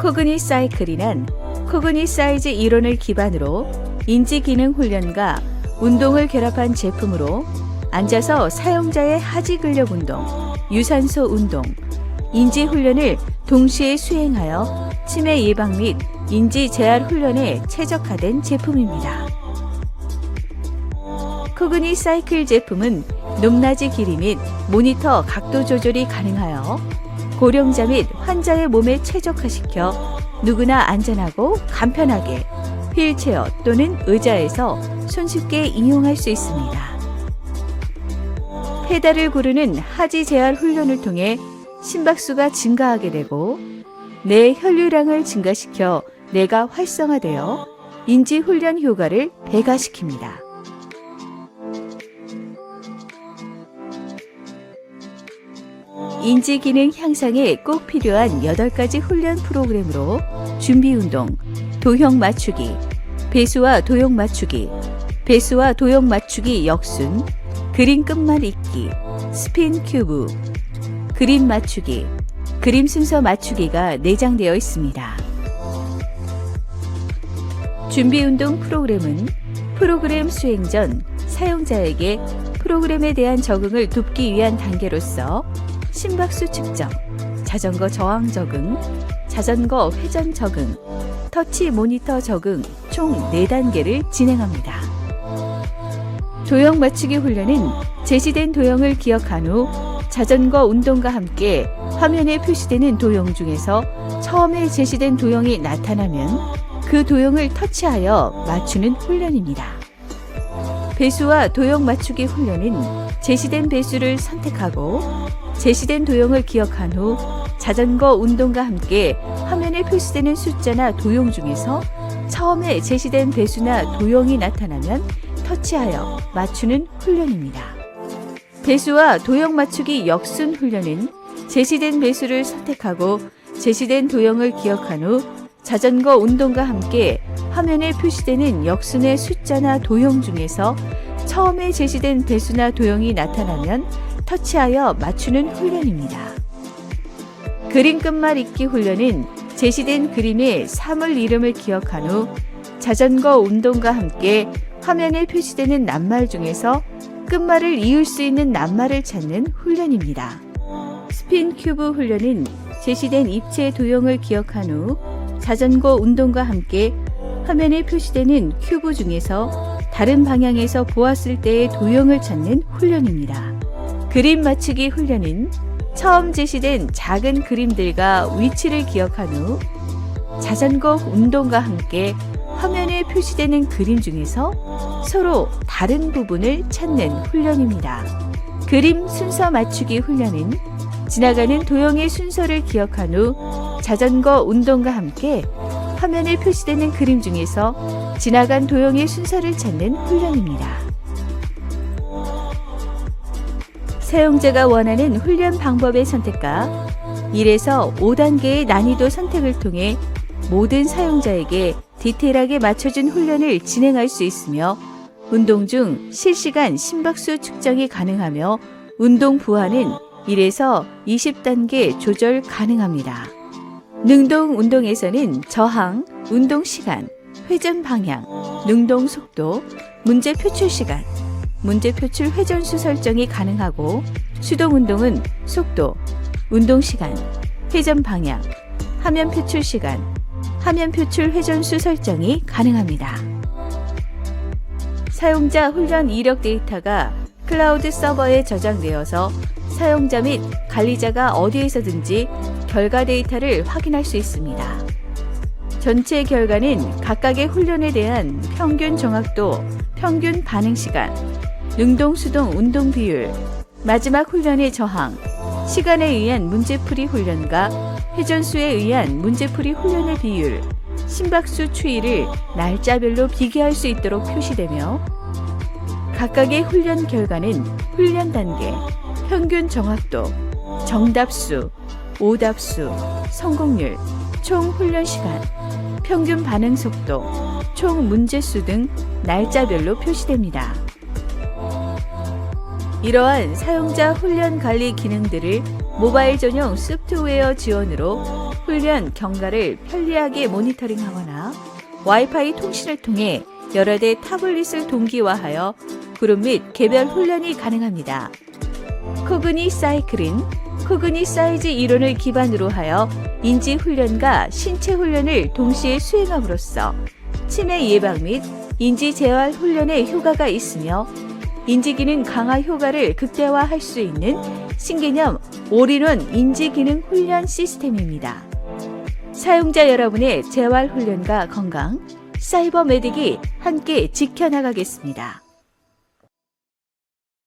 코그니 사이클이란 코그니 사이즈 이론을 기반으로 인지 기능 훈련과 운동을 결합한 제품으로 앉아서 사용자의 하지 근력 운동, 유산소 운동, 인지 훈련을 동시에 수행하여 치매 예방 및 인지 재활 훈련에 최적화된 제품입니다. 코그니 사이클 제품은 높낮이 길이 및 모니터 각도 조절이 가능하여 고령자 및 환자의 몸에 최적화시켜 누구나 안전하고 간편하게 휠체어 또는 의자에서 손쉽게 이용할 수 있습니다. 페달을 구르는 하지 재활 훈련을 통해 심박수가 증가하게 되고 뇌 혈류량을 증가시켜 뇌가 활성화되어 인지 훈련 효과를 배가시킵니다. 인지 기능 향상에 꼭 필요한 8가지 훈련 프로그램으로 준비 운동, 도형 맞추기, 배수와 도형 맞추기, 배수와 도형 맞추기 역순, 그림 끝만 읽기, 스핀 큐브, 그림 맞추기, 그림 순서 맞추기가 내장되어 있습니다. 준비 운동 프로그램은 프로그램 수행 전 사용자에게 프로그램에 대한 적응을 돕기 위한 단계로서 심박수 측정, 자전거 저항 적응, 자전거 회전 적응, 터치 모니터 적응 총 4단계를 진행합니다. 도형 맞추기 훈련은 제시된 도형을 기억한 후 자전거 운동과 함께 화면에 표시되는 도형 중에서 처음에 제시된 도형이 나타나면 그 도형을 터치하여 맞추는 훈련입니다. 배수와 도형 맞추기 훈련은 제시된 배수를 선택하고 제시된 도형을 기억한 후 자전거 운동과 함께 화면에 표시되는 숫자나 도형 중에서 처음에 제시된 배수나 도형이 나타나면 터치하여 맞추는 훈련입니다. 배수와 도형 맞추기 역순 훈련은 제시된 배수를 선택하고 제시된 도형을 기억한 후 자전거 운동과 함께 화면에 표시되는 역순의 숫자나 도형 중에서 처음에 제시된 배수나 도형이 나타나면 터치하여 맞추는 훈련입니다. 그림 끝말 읽기 훈련은 제시된 그림의 사물 이름을 기억한 후 자전거 운동과 함께 화면에 표시되는 낱말 중에서 끝말을 이을 수 있는 낱말을 찾는 훈련입니다. 스핀 큐브 훈련은 제시된 입체 도형을 기억한 후 자전거 운동과 함께 화면에 표시되는 큐브 중에서 다른 방향에서 보았을 때의 도형을 찾는 훈련입니다. 그림 맞추기 훈련은 처음 제시된 작은 그림들과 위치를 기억한 후 자전거 운동과 함께 화면에 표시되는 그림 중에서 서로 다른 부분을 찾는 훈련입니다. 그림 순서 맞추기 훈련은 지나가는 도형의 순서를 기억한 후 자전거 운동과 함께 화면에 표시되는 그림 중에서 지나간 도형의 순서를 찾는 훈련입니다. 사용자가 원하는 훈련 방법의 선택과 1에서 5단계의 난이도 선택을 통해 모든 사용자에게 디테일하게 맞춰진 훈련을 진행할 수 있으며 운동 중 실시간 심박수 측정이 가능하며 운동 부하는 1에서 20단계 조절 가능합니다. 능동 운동에서는 저항, 운동 시간, 회전 방향, 능동 속도, 문제 표출 시간, 문제 표출 회전수 설정이 가능하고 수동 운동은 속도, 운동 시간, 회전 방향, 화면 표출 시간, 화면 표출 회전수 설정이 가능합니다. 사용자 훈련 이력 데이터가 클라우드 서버에 저장되어서 사용자 및 관리자가 어디에서든지 결과 데이터를 확인할 수 있습니다. 전체 결과는 각각의 훈련에 대한 평균 정확도, 평균 반응 시간, 능동 수동 운동 비율, 마지막 훈련의 저항, 시간에 의한 문제풀이 훈련과 회전수에 의한 문제풀이 훈련의 비율, 심박수 추이를 날짜별로 비교할 수 있도록 표시되며 각각의 훈련 결과는 훈련 단계, 평균 정확도, 정답수, 오답수, 성공률, 총 훈련 시간, 평균 반응 속도, 총 문제수 등 날짜별로 표시됩니다. 이러한 사용자 훈련 관리 기능들을 모바일 전용 소프트웨어 지원으로 훈련 경과를 편리하게 모니터링하거나 와이파이 통신을 통해 여러 대 타블릿을 동기화하여 그룹 및 개별 훈련이 가능합니다. 코그니 사이클은 코그니 사이즈 이론을 기반으로 하여 인지 훈련과 신체 훈련을 동시에 수행함으로써 치매 예방 및 인지 재활 훈련에 효과가 있으며 인지 기능 강화 효과를 극대화할 수 있는 신개념 올인원 인지 기능 훈련 시스템입니다. 사용자 여러분의 재활 훈련과 건강, 사이버 메딕이 함께 지켜나가겠습니다.